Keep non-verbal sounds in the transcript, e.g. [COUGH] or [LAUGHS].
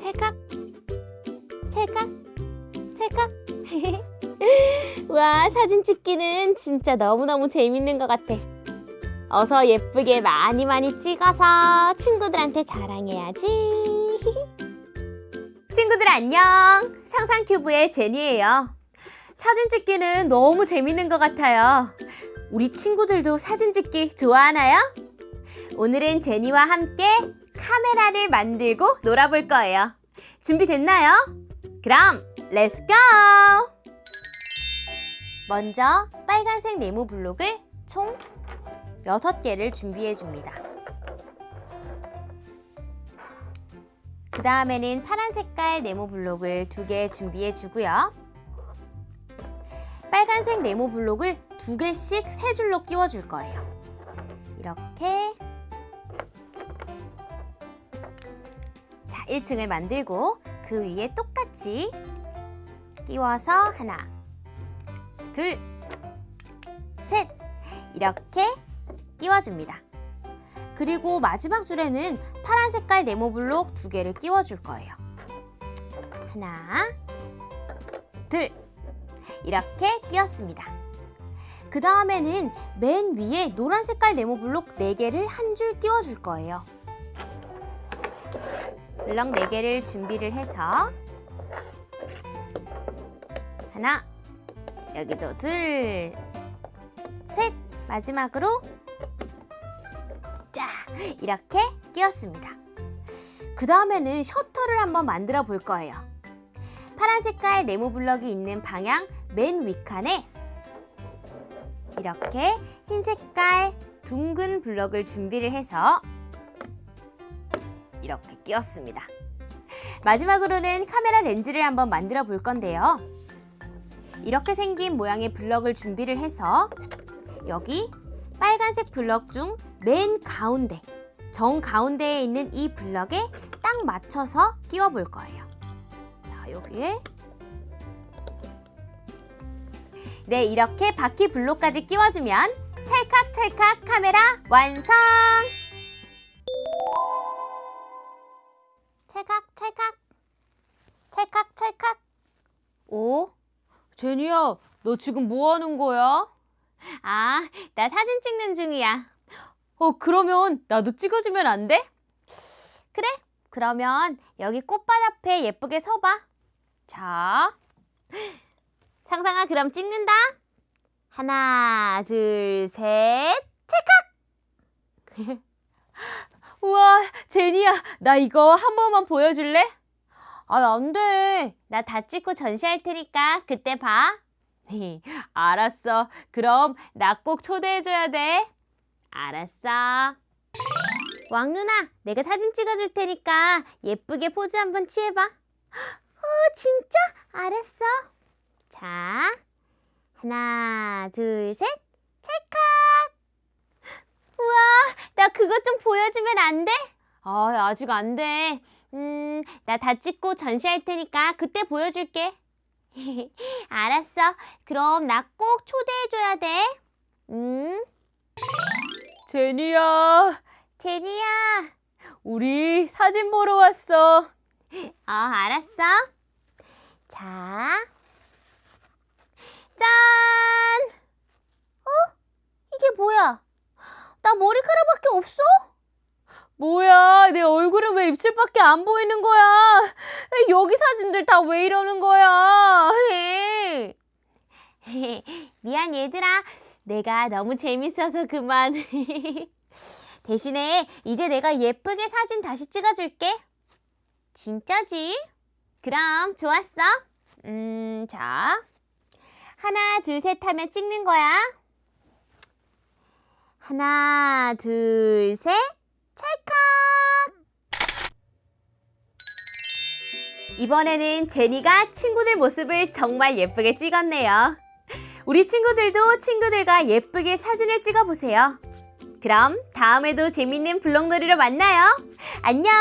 찰칵. 찰칵. 찰칵. [LAUGHS] 와 사진 찍기는 진짜 너무너무 재밌는 것 같아. 어서 예쁘게 많이 많이 찍어서 친구들한테 자랑해야지. [LAUGHS] 친구들 안녕. 상상큐브의 제니예요. 사진 찍기는 너무 재밌는 것 같아요. 우리 친구들도 사진 찍기 좋아하나요? 오늘은 제니와 함께 카메라를 만들고 놀아볼 거예요. 준비됐나요? 그럼 렛츠 고! 먼저 빨간색 네모 블록을 총 6개를 준비해 줍니다. 그 다음에는 파란 색깔 네모 블록을 2개 준비해 주고요. 빨간색 네모 블록을 2개씩 세 줄로 끼워 줄 거예요. 이렇게 1층을 만들고 그 위에 똑같이 끼워서 하나, 둘, 셋 이렇게 끼워줍니다. 그리고 마지막 줄에는 파란 색깔 네모 블록 두 개를 끼워줄 거예요. 하나, 둘 이렇게 끼웠습니다. 그 다음에는 맨 위에 노란 색깔 네모 블록 네개를 한 줄 끼워줄 거예요. 블럭 4개를 준비를 해서 하나 여기도 둘 셋 마지막으로 자 이렇게 끼웠습니다. 그 다음에는 셔터를 한번 만들어 볼 거예요. 파란 색깔 네모 블럭이 있는 방향 맨 윗칸에 이렇게 흰 색깔 둥근 블럭을 준비를 해서 이렇게 끼웠습니다. 마지막으로는 카메라 렌즈를 한번 만들어 볼 건데요. 이렇게 생긴 모양의 블럭을 준비를 해서 여기 빨간색 블럭 중 맨 가운데, 정 가운데에 있는 이 블럭에 딱 맞춰서 끼워 볼 거예요. 자, 여기에 네, 이렇게 바퀴 블록까지 끼워주면 찰칵찰칵 카메라 완성! 찰칵 찰칵 찰칵 오? 제니야, 너 지금 뭐 하는 거야? 아, 나 사진 찍는 중이야. 어, 그러면 나도 찍어주면 안 돼? 그래, 그러면 여기 꽃밭 앞에 예쁘게 서봐. 자, 상상아 그럼 찍는다. 하나, 둘, 셋, 찰칵! [LAUGHS] 우와, 제니야, 나 이거 한 번만 보여줄래? 아, 안 돼. 나 다 찍고 전시할 테니까 그때 봐. 알았어. 그럼 나 꼭 초대해줘야 돼. 알았어. 왕 누나, 내가 사진 찍어줄 테니까 예쁘게 포즈 한번 취해봐. 어, 진짜? 알았어. 자, 하나, 둘, 셋, 찰칵! 우와, 나 그것 좀 보여주면 안 돼? 아, 아직 안 돼. 음, 나 다 찍고 전시할 테니까 그때 보여줄게. [LAUGHS] 알았어. 그럼 나 꼭 초대해줘야 돼. 음. 제니야. 제니야. 우리 사진 보러 왔어. 어, 알았어. 자. 짠! 어? 이게 뭐야? 나 머리카락밖에 없어? 뭐야, 내 얼굴은 왜 입술밖에 안 보이는 거야? 여기 사진들 다 왜 이러는 거야? [LAUGHS] 미안, 얘들아. 내가 너무 재밌어서 그만. [LAUGHS] 대신에 이제 내가 예쁘게 사진 다시 찍어줄게. 진짜지? 그럼 좋았어. 음, 자. 하나, 둘, 셋 하면 찍는 거야. 하나, 둘, 셋. 찰칵! 이번에는 제니가 친구들 모습을 정말 예쁘게 찍었네요. 우리 친구들도 친구들과 예쁘게 사진을 찍어보세요. 그럼 다음에도 재밌는 블록놀이로 만나요. 안녕!